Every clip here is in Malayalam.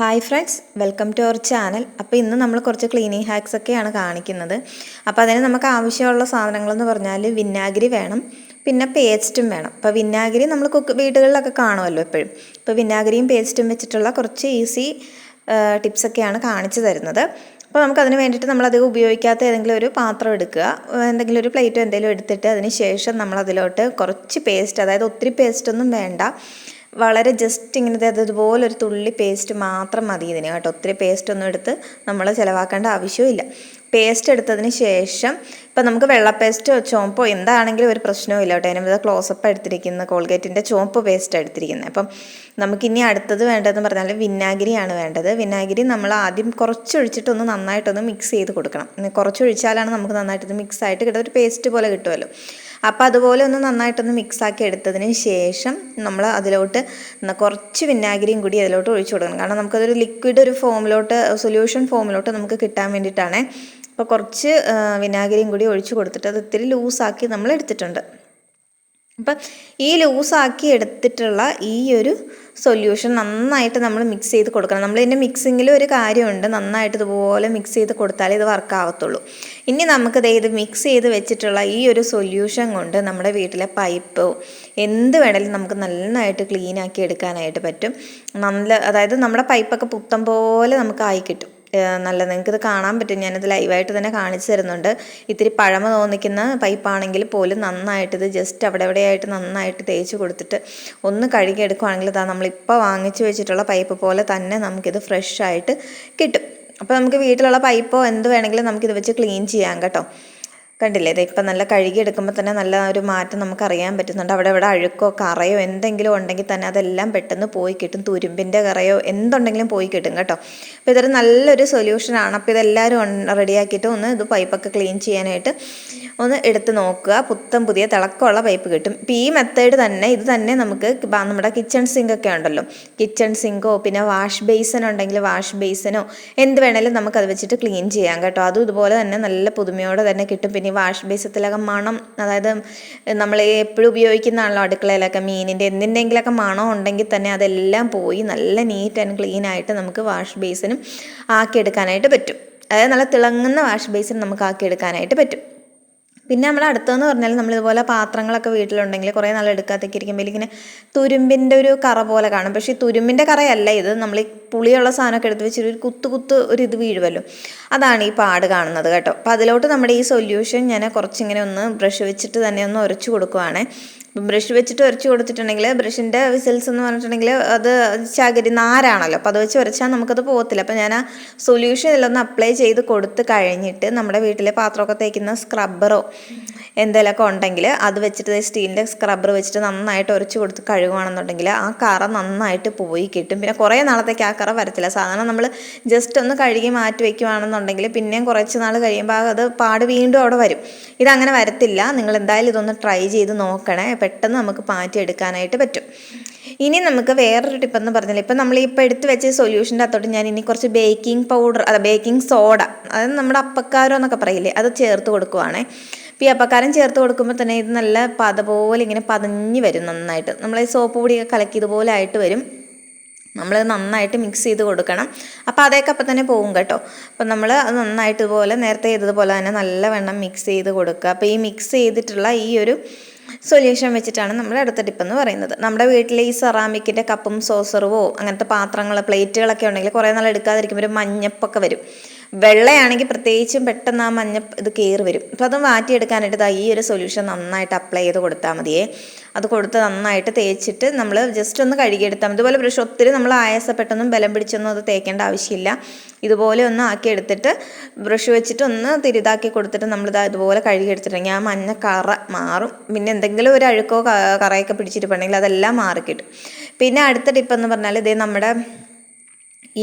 Hi friends welcome to our channel അപ്പോൾ ഇന്ന് നമ്മൾ കുറച്ച് ക്ലീനിങ് ഹാക്സ് ഒക്കെയാണ് കാണിക്കുന്നത്. അപ്പോൾ അതിന് നമുക്ക് ആവശ്യമുള്ള സാധനങ്ങളെന്ന് പറഞ്ഞാൽ വിന്നാഗിരി വേണം പിന്നെ പേസ്റ്റും വേണം. അപ്പോൾ വിന്നാഗിരി നമ്മൾ കുക്ക് വീടുകളിലൊക്കെ കാണുമല്ലോ എപ്പോഴും. അപ്പോൾ വിന്നാഗിരിയും പേസ്റ്റും വെച്ചിട്ടുള്ള കുറച്ച് ഈസി ടിപ്സൊക്കെയാണ് കാണിച്ചു തരുന്നത്. അപ്പോൾ നമുക്കതിന് വേണ്ടിയിട്ട് അധികം ഉപയോഗിക്കാത്ത ഏതെങ്കിലും ഒരു പാത്രം എടുക്കുക. എന്തെങ്കിലും ഒരു പ്ലേറ്റോ എന്തെങ്കിലും എടുത്തിട്ട് അതിന് ശേഷം നമ്മളതിലോട്ട് കുറച്ച് പേസ്റ്റ് അതായത് ഒത്തിരി പേസ്റ്റൊന്നും വേണ്ട. വളരെ ജസ്റ്റ് ഇങ്ങനെ അതുപോലെ ഒരു തുള്ളി പേസ്റ്റ് മാത്രം മതി ഇതിന് കേട്ടോ. ഒത്തിരി പേസ്റ്റ് ഒന്നും എടുത്ത് നമ്മൾ ചിലവാക്കേണ്ട ആവശ്യമില്ല പേസ്റ്റ് എടുത്തതിന് ശേഷം ഇപ്പം നമുക്ക് വെള്ള പേസ്റ്റോ എന്താണെങ്കിലും ഒരു പ്രശ്നവും ഇല്ല കേട്ടോ. അതിന് ക്ലോസപ്പ് എടുത്തിരിക്കുന്നത് കോൾഗേറ്റിന്റെ ചോമ്പ് പേസ്റ്റ് എടുത്തിരിക്കുന്നത് അപ്പം നമുക്കിനി അടുത്തത് വേണ്ടതെന്ന് പറഞ്ഞാൽ വിനാഗിരിയാണ് വേണ്ടത്. വിനാഗിരി നമ്മൾ ആദ്യം കുറച്ചൊഴിച്ചിട്ടൊന്ന് നന്നായിട്ടൊന്ന് മിക്സ് ചെയ്ത് കൊടുക്കണം. കുറച്ചൊഴിച്ചാലാണ് നമുക്ക് നന്നായിട്ടൊന്ന് മിക്സ് ആയിട്ട് കിട്ടുക. ഒരു പേസ്റ്റ് പോലെ കിട്ടുമല്ലോ അപ്പോൾ അതുപോലെ ഒന്ന് നന്നായിട്ടൊന്ന് മിക്സാക്കി എടുത്തതിന് ശേഷം നമ്മൾ അതിലോട്ട് കുറച്ച് വിനാഗിരിയും കൂടി അതിലോട്ട് ഒഴിച്ചു കൊടുക്കണം. കാരണം നമുക്കതൊരു ലിക്വിഡ് ഒരു ഫോമിലോട്ട് സൊല്യൂഷൻ ഫോമിലോട്ട് നമുക്ക് കിട്ടാൻ വേണ്ടിയിട്ടാണ്. അപ്പോൾ കുറച്ച് വിനാഗിരിയും കൂടി ഒഴിച്ചു കൊടുത്തിട്ട് അത് ഇത്തിരി ലൂസാക്കി നമ്മൾ എടുത്തിട്ടുണ്ട് അപ്പം ഈ ലൂസാക്കി എടുത്തിട്ടുള്ള ഈ ഒരു സൊല്യൂഷൻ നന്നായിട്ട് നമ്മൾ മിക്സ് ചെയ്ത് കൊടുക്കണം. നമ്മൾ ഇതിന്റെ മിക്സിങ്ങിൽ ഒരു കാര്യമുണ്ട്. നന്നായിട്ട് ഇതുപോലെ മിക്സ് ചെയ്ത് കൊടുത്താലേ ഇത് വർക്ക് ആവത്തുള്ളൂ. ഇനി നമുക്ക് ഇത് മിക്സ് ചെയ്ത് വെച്ചിട്ടുള്ള ഈ ഒരു സൊല്യൂഷൻ കൊണ്ട് നമ്മുടെ വീട്ടിലെ പൈപ്പ് എന്ത് വേണമെങ്കിലും നമുക്ക് നന്നായിട്ട് ക്ലീൻ ആക്കി എടുക്കാനായിട്ട് പറ്റും. നല്ല അതായത് നമ്മുടെ പൈപ്പൊക്കെ പുത്തം പോലെ നമുക്ക് ആയി കിട്ടും. നല്ല നിങ്ങൾക്കിത് കാണാൻ പറ്റും. ഞാനിത് ലൈവായിട്ട് തന്നെ കാണിച്ചു തരുന്നുണ്ട്. ഇത്തിരി പഴമ തോന്നിക്കുന്ന പൈപ്പാണെങ്കിൽ പോലും നന്നായിട്ട് ഇത് ജസ്റ്റ് അവിടെ എവിടെയായിട്ട് നന്നായിട്ട് തേച്ച് കൊടുത്തിട്ട് ഒന്ന് കഴുകി എടുക്കുവാണെങ്കിൽ ഇതാ നമ്മളിപ്പോൾ വാങ്ങിച്ചു വെച്ചിട്ടുള്ള പൈപ്പ് പോലെ തന്നെ നമുക്കിത് ഫ്രഷ് ആയിട്ട് കിട്ടും. അപ്പോൾ നമുക്ക് വീട്ടിലുള്ള പൈപ്പോ എന്ത് വേണമെങ്കിലും നമുക്കിത് വെച്ച് ക്ലീൻ ചെയ്യാം കേട്ടോ. കണ്ടില്ലേ? ഇത് ഇപ്പം നല്ല കഴുകി എടുക്കുമ്പോൾ തന്നെ നല്ല ഒരു മാറ്റം നമുക്ക് അറിയാൻ പറ്റുന്നുണ്ട്. അവിടെ ഇവിടെ അഴുക്കോ കറയോ എന്തെങ്കിലും ഉണ്ടെങ്കിൽ തന്നെ അതെല്ലാം പെട്ടെന്ന് പോയി കിട്ടും. തുരുമ്പിന്റെ കറയോ എന്തുണ്ടെങ്കിലും പോയി കിട്ടും കേട്ടോ. അപ്പോൾ ഇതൊരു നല്ലൊരു സൊല്യൂഷനാണ് അപ്പോൾ ഇതെല്ലാവരും റെഡിയാക്കിയിട്ട് ഒന്ന് ഇത് പൈപ്പൊക്കെ ക്ലീൻ ചെയ്യാനായിട്ട് ഒന്ന് എടുത്ത് നോക്കുക. പുത്തം പുതിയ തിളക്കമുള്ള പൈപ്പ് കിട്ടും. ഇപ്പോൾ ഈ മെത്തേഡ് തന്നെ ഇത് തന്നെ നമുക്ക് നമ്മുടെ കിച്ചൺ സിങ്ക് ഒക്കെ ഉണ്ടല്ലോ. കിച്ചൺ സിങ്കോ പിന്നെ വാഷ് ബേസൻ ഉണ്ടെങ്കിൽ വാഷ് ബേസനോ എന്ത് വേണേലും നമുക്കത് വെച്ചിട്ട് ക്ലീൻ ചെയ്യാം കേട്ടോ. അതും ഇതുപോലെ തന്നെ നല്ല പുതുമയോടെ തന്നെ കിട്ടും. പിന്നെ വാഷ് ബേസത്തിലൊക്കെ മണം അതായത് നമ്മൾ എപ്പോഴും ഉപയോഗിക്കുന്നതാണല്ലോ അടുക്കളയിലൊക്കെ മീനിന്റെ എന്തിന്റെങ്കിലൊക്കെ മണം ഉണ്ടെങ്കിൽ തന്നെ അതെല്ലാം പോയി നല്ല നീറ്റ് ആൻഡ് ക്ലീൻ ആയിട്ട് നമുക്ക് വാഷ് ബേസിനും ആക്കിയെടുക്കാനായിട്ട് പറ്റും. അതായത് നല്ല തിളങ്ങുന്ന വാഷ് ബേസിൻ നമുക്ക് ആക്കിയെടുക്കാനായിട്ട് പറ്റും. പിന്നെ നമ്മൾ അടുത്തതെന്ന് പറഞ്ഞാൽ നമ്മൾ ഇതുപോലെ പാത്രങ്ങളൊക്കെ വീട്ടിലുണ്ടെങ്കിൽ കുറേ നല്ല എടുക്കാത്തേക്ക് ഇരിക്കുമ്പോൾ ഇങ്ങനെ തുരുമ്പിന്റെ ഒരു കറ പോലെ കാണും. പക്ഷേ ഈ തുരുമ്പിന്റെ കറയല്ല ഇത്. നമ്മൾ ഈ പുളിയുള്ള സാധനമൊക്കെ എടുത്ത് വെച്ചിട്ട് ഒരു കുത്തു കുത്ത് ഒരു ഇത് വീഴുമല്ലോ അതാണ് ഈ പാട് കാണുന്നത് കേട്ടോ. അപ്പോൾ അതിലോട്ട് നമ്മുടെ ഈ സൊല്യൂഷൻ ഞാൻ കുറച്ചിങ്ങനെ ഒന്ന് ബ്രഷ് വെച്ചിട്ട് തന്നെ ഒന്ന് ഉരച്ചു കൊടുക്കുവാണേ. ബ്രഷ് വെച്ചിട്ട് ഉരച്ച് കൊടുത്തിട്ടുണ്ടെങ്കിൽ ബ്രഷിന്റെ വിസിൽസ് എന്ന് പറഞ്ഞിട്ടുണ്ടെങ്കിൽ അത് ചകരി നാരാണല്ലോ അപ്പോൾ അത് വെച്ച് ഉരച്ചാൽ നമുക്കത് പോകത്തില്ല. അപ്പോൾ ഞാൻ ആ സൊല്യൂഷൻ ഇതിലൊന്ന് അപ്ലൈ ചെയ്ത് കൊടുത്ത് കഴിഞ്ഞിട്ട് നമ്മുടെ വീട്ടിലെ പാത്രമൊക്കെ തേക്കുന്ന സ്ക്രബ്ബറോ എന്തെങ്കിലുമൊക്കെ ഉണ്ടെങ്കിൽ അത് വെച്ചിട്ട് സ്റ്റീലിന്റെ സ്ക്രബ്ബർ വെച്ചിട്ട് നന്നായിട്ട് ഉരച്ച് കൊടുത്ത് കഴുകുകയാണെന്നുണ്ടെങ്കിൽ ആ കറ നന്നായിട്ട് പോയി കിട്ടും. പിന്നെ കുറേ നാളത്തേക്ക് ആ കറ വരത്തില്ല. സാധാരണ നമ്മൾ ജസ്റ്റ് ഒന്ന് കഴുകി മാറ്റി വയ്ക്കുകയാണെന്നുണ്ടെങ്കിൽ പിന്നെയും കുറച്ച് നാൾ കഴിയുമ്പോൾ അത് പാട് വീണ്ടും അവിടെ വരും. ഇതങ്ങനെ വരത്തില്ല. നിങ്ങൾ എന്തായാലും ഇതൊന്ന് ട്രൈ ചെയ്ത് നോക്കണേ. പെട്ടെന്ന് നമുക്ക് മാറ്റിയെടുക്കാനായിട്ട് പറ്റും. ഇനി നമുക്ക് വേറൊരു ടിപ്പ് എന്ന് പറഞ്ഞാൽ ഇപ്പം നമ്മൾ ഇപ്പോൾ എടുത്ത് വെച്ച സൊല്യൂഷന്റെ അകത്തോട്ട് ഞാൻ ഇനി കുറച്ച് ബേക്കിംഗ് പൗഡർ അല്ല ബേക്കിംഗ് സോഡ അതായത് നമ്മുടെ അപ്പക്കാരോ എന്നൊക്കെ പറയില്ലേ അത് ചേർത്ത് കൊടുക്കുവാണേ. ഈ അപ്പക്കാരം ചേർത്ത് കൊടുക്കുമ്പോൾ തന്നെ ഇത് നല്ല പത പോലെ ഇങ്ങനെ പതഞ്ഞ് വരും നന്നായിട്ട്. നമ്മൾ ഈ സോപ്പ് പൊടിയൊക്കെ കലക്കി ഇതുപോലെ ആയിട്ട് വരും. നമ്മൾ നന്നായിട്ട് മിക്സ് ചെയ്ത് കൊടുക്കണം. അപ്പോൾ അതൊക്കെ അപ്പം തന്നെ പോകും കേട്ടോ. അപ്പം നമ്മൾ അത് നന്നായിട്ട് ഇതുപോലെ നേരത്തെ ചെയ്തതുപോലെ തന്നെ നല്ലവണ്ണം മിക്സ് ചെയ്ത് കൊടുക്കുക. അപ്പോൾ ഈ മിക്സ് ചെയ്തിട്ടുള്ള ഈ ഒരു സൊല്യൂഷൻ വെച്ചിട്ടാണ് നമ്മൾ അടുത്ത ടിപ്പെന്ന് പറയുന്നത്. നമ്മുടെ വീട്ടിൽ ഈ സെറാമിക്കിന്റെ കപ്പും സോസറുവോ അങ്ങനത്തെ പാത്രങ്ങൾ പ്ലേറ്റുകളൊക്കെ ഉണ്ടെങ്കിൽ കുറേ നാൾ എടുക്കാതിരിക്കുമ്പോൾ ഒരു മഞ്ഞപ്പൊക്കെ വരും. വെള്ളയാണെങ്കിൽ പ്രത്യേകിച്ചും പെട്ടെന്ന് ആ മഞ്ഞ ഇത് കയറി വരും. അപ്പോൾ അത് മാറ്റിയെടുക്കാനായിട്ട് ഈ ഒരു സൊല്യൂഷൻ നന്നായിട്ട് അപ്ലൈ ചെയ്ത് കൊടുത്താൽ മതിയേ. അത് കൊടുത്ത് നന്നായിട്ട് തേച്ചിട്ട് നമ്മൾ ജസ്റ്റ് ഒന്ന് കഴുകിയെടുത്താൽ മതി. ഇതുപോലെ ബ്രഷ് ഒത്തിരി നമ്മൾ ആയാസപ്പെട്ടൊന്നും ബലം പിടിച്ചൊന്നും അത് തേക്കേണ്ട ആവശ്യമില്ല. ഇതുപോലെ ഒന്ന് ആക്കി എടുത്തിട്ട് ബ്രഷ് വെച്ചിട്ട് ഒന്ന് തിരിതാക്കി കൊടുത്തിട്ട് നമ്മളിത് ഇതുപോലെ കഴുകിയെടുത്തിട്ടുണ്ടെങ്കിൽ ആ മഞ്ഞ കറ മാറും. പിന്നെ എന്തെങ്കിലും ഒരു അഴുക്കോ കറയൊക്കെ പിടിച്ചിട്ടുണ്ടെങ്കിൽ അതെല്ലാം മാറിക്കിട്ടും. പിന്നെ അടുത്ത ടിപ്പെന്ന് പറഞ്ഞാൽ ഇതേ നമ്മുടെ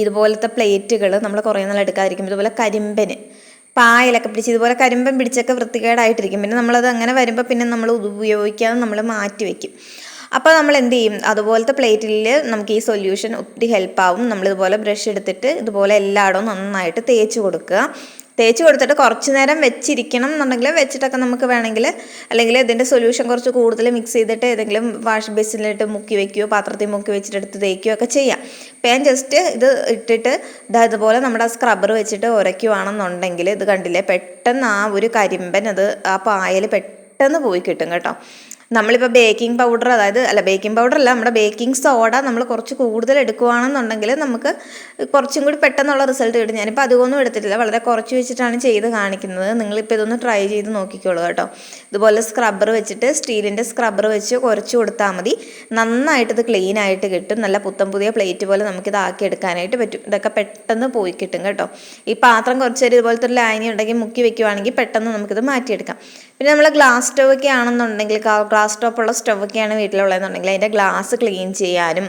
ഇതുപോലത്തെ പ്ലേറ്റുകൾ നമ്മൾ കുറേ നാൾ എടുക്കാതിരിക്കും ഇതുപോലെ കരിമ്പന് പായലൊക്കെ പിടിച്ച് ഇതുപോലെ കരിമ്പൻ പിടിച്ചൊക്കെ വൃത്തികേടായിട്ടിരിക്കും. പിന്നെ നമ്മളത് അങ്ങനെ വരുമ്പോൾ പിന്നെ നമ്മൾ ഉപയോഗിക്കാതെ നമ്മൾ മാറ്റി വയ്ക്കും അപ്പോൾ നമ്മൾ എന്ത് ചെയ്യും? അതുപോലത്തെ പ്ലേറ്റിൽ നമുക്ക് ഈ സൊല്യൂഷൻ ഒത്തിരി ഹെൽപ്പാവും നമ്മളിതുപോലെ ബ്രഷ് എടുത്തിട്ട് ഇതുപോലെ എല്ലായിടവും നന്നായിട്ട് തേച്ച് കൊടുക്കുക. തേച്ച് കൊടുത്തിട്ട് കുറച്ച് നേരം വെച്ചിരിക്കണം എന്നുണ്ടെങ്കിൽ വെച്ചിട്ടൊക്കെ നമുക്ക് വേണമെങ്കിൽ അല്ലെങ്കിൽ ഇതിന്റെ സൊല്യൂഷൻ കുറച്ച് കൂടുതൽ മിക്സ് ചെയ്തിട്ട് ഏതെങ്കിലും വാഷ് ബേസിനിലിട്ട് മുക്കി വെക്കുകയോ പാത്രത്തിൽ മുക്കി വെച്ചിട്ട് എടുത്ത് തേക്കുകയോ ഒക്കെ ചെയ്യാം. അപ്പം ഞാൻ ജസ്റ്റ് ഇത് ഇട്ടിട്ട് ഇതാ ഇതുപോലെ നമ്മുടെ സ്ക്രബ്ബർ വെച്ചിട്ട് ഉരയ്ക്കുവാണെന്നുണ്ടെങ്കിൽ ഇത് കണ്ടില്ലേ പെട്ടെന്ന് ആ ഒരു കരിമ്പൻ അത് ആ പായൽ പെട്ടെന്ന് പോയി കിട്ടും കേട്ടോ. നമ്മളിപ്പോൾ ബേക്കിംഗ് പൗഡർ അതായത് അല്ല ബേക്കിംഗ് പൗഡർ അല്ല നമ്മുടെ ബേക്കിംഗ് സോഡ നമ്മൾ കുറച്ച് കൂടുതൽ എടുക്കുകയാണെന്നുണ്ടെങ്കിൽ നമുക്ക് കുറച്ചും കൂടി പെട്ടെന്നുള്ള റിസൾട്ട് കിട്ടും. ഞാനിപ്പോൾ അധികമൊന്നും എടുത്തിട്ടില്ല. വളരെ കുറച്ച് വെച്ചിട്ടാണ് ചെയ്ത് കാണിക്കുന്നത്. നിങ്ങളിപ്പോൾ ഇതൊന്ന് ട്രൈ ചെയ്ത് നോക്കിക്കോളൂ കേട്ടോ. ഇതുപോലെ സ്ക്രബ്ബർ വെച്ചിട്ട് സ്റ്റീലിന്റെ സ്ക്രബ്ബർ വെച്ച് കുറച്ച് കൊടുത്താൽ മതി. നന്നായിട്ട് ഇത് ക്ലീൻ ആയിട്ട് കിട്ടും. നല്ല പുത്തൻ പുതിയ പ്ലേറ്റ് പോലെ നമുക്കിത് ആക്കി എടുക്കാനായിട്ട് പറ്റും. ഇതൊക്കെ പെട്ടെന്ന് പോയി കിട്ടും കേട്ടോ. ഈ പാത്രം കുറച്ച് നേരം ഇതുപോലത്തെ ഒരു ലൈനി ഉണ്ടെങ്കിൽ മുക്കി വെക്കുവാണെങ്കിൽ പെട്ടെന്ന് നമുക്കിത് മാറ്റിയെടുക്കാം. പിന്നെ നമ്മൾ ഗ്ലാസ് സ്റ്റവ് ആണെന്നുണ്ടെങ്കിൽ ഗ്ലാസ് ടോപ്പുള്ള സ്റ്റവൊക്കെയാണ് വീട്ടിലുള്ളതെന്നുണ്ടെങ്കിൽ അതിന്റെ ഗ്ലാസ് ക്ലീൻ ചെയ്യാനും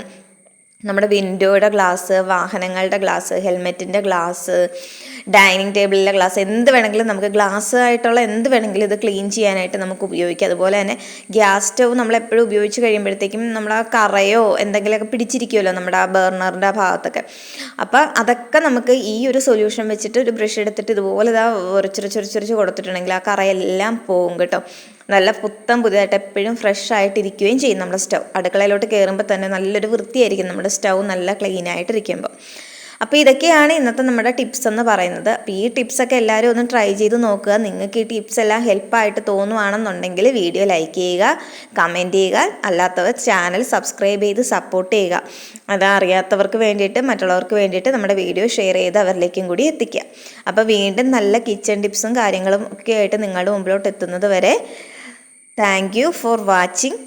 നമ്മുടെ വിൻഡോയുടെ ഗ്ലാസ് വാഹനങ്ങളുടെ ഗ്ലാസ് ഹെൽമെറ്റിന്റെ ഗ്ലാസ് ഡൈനിങ് ടേബിളിലെ ഗ്ലാസ് എന്ത് വേണമെങ്കിലും നമുക്ക് ഗ്ലാസ് ആയിട്ടുള്ള എന്ത് വേണമെങ്കിലും ഇത് ക്ലീൻ ചെയ്യാനായിട്ട് നമുക്ക് ഉപയോഗിക്കാം. അതുപോലെ തന്നെ ഗ്യാസ് സ്റ്റവ് നമ്മൾ എപ്പോഴും ഉപയോഗിച്ച് കഴിയുമ്പോഴത്തേക്കും നമ്മൾ ആ കറയോ എന്തെങ്കിലുമൊക്കെ പിടിച്ചിരിക്കുമല്ലോ നമ്മുടെ ആ ബർണറിന്റെ ആ ഭാഗത്തൊക്കെ. അപ്പോൾ അതൊക്കെ നമുക്ക് ഈ ഒരു സൊല്യൂഷൻ വെച്ചിട്ട് ഒരു ബ്രഷ് എടുത്തിട്ട് ഇതുപോലെ ഇതാ ഉരച്ചുരച്ചുരച്ചുരച്ച് കൊടുത്തിട്ടുണ്ടെങ്കിൽ ആ കറയെല്ലാം പോകും കേട്ടോ. നല്ല പുത്തൻ പുതിയതായിട്ട് എപ്പോഴും ഫ്രഷ് ആയിട്ടിരിക്കുകയും ചെയ്യും നമ്മുടെ സ്റ്റൗ. അടുക്കളയിലോട്ട് കയറുമ്പോൾ തന്നെ നല്ലൊരു വൃത്തിയായിരിക്കും നമ്മുടെ സ്റ്റൗ നല്ല ക്ലീൻ ആയിട്ടിരിക്കുമ്പോൾ. അപ്പോൾ ഇതൊക്കെയാണ് ഇന്നത്തെ നമ്മുടെ ടിപ്സ് എന്ന് പറയുന്നത്. അപ്പോൾ ഈ ടിപ്സൊക്കെ എല്ലാവരും ഒന്ന് ട്രൈ ചെയ്ത് നോക്കുക. നിങ്ങൾക്ക് ഈ ടിപ്സ് എല്ലാം ഹെൽപ്പായിട്ട് തോന്നുവാണെന്നുണ്ടെങ്കിൽ വീഡിയോ ലൈക്ക് ചെയ്യുക കമന്റ് ചെയ്യുക. അല്ലാത്തവർ ചാനൽ സബ്സ്ക്രൈബ് ചെയ്ത് സപ്പോർട്ട് ചെയ്യുക. അത് അറിയാത്തവർക്ക് വേണ്ടിയിട്ട് മറ്റുള്ളവർക്ക് വേണ്ടിയിട്ട് നമ്മുടെ വീഡിയോ ഷെയർ ചെയ്ത് അവരിലേക്കും കൂടി എത്തിക്കുക. അപ്പോൾ വീണ്ടും നല്ല കിച്ചൺ ടിപ്സും കാര്യങ്ങളും ഒക്കെ ആയിട്ട് നിങ്ങളുടെ മുമ്പിലോട്ട് എത്തുന്നത് വരെ താങ്ക് യു ഫോർ വാച്ചിങ്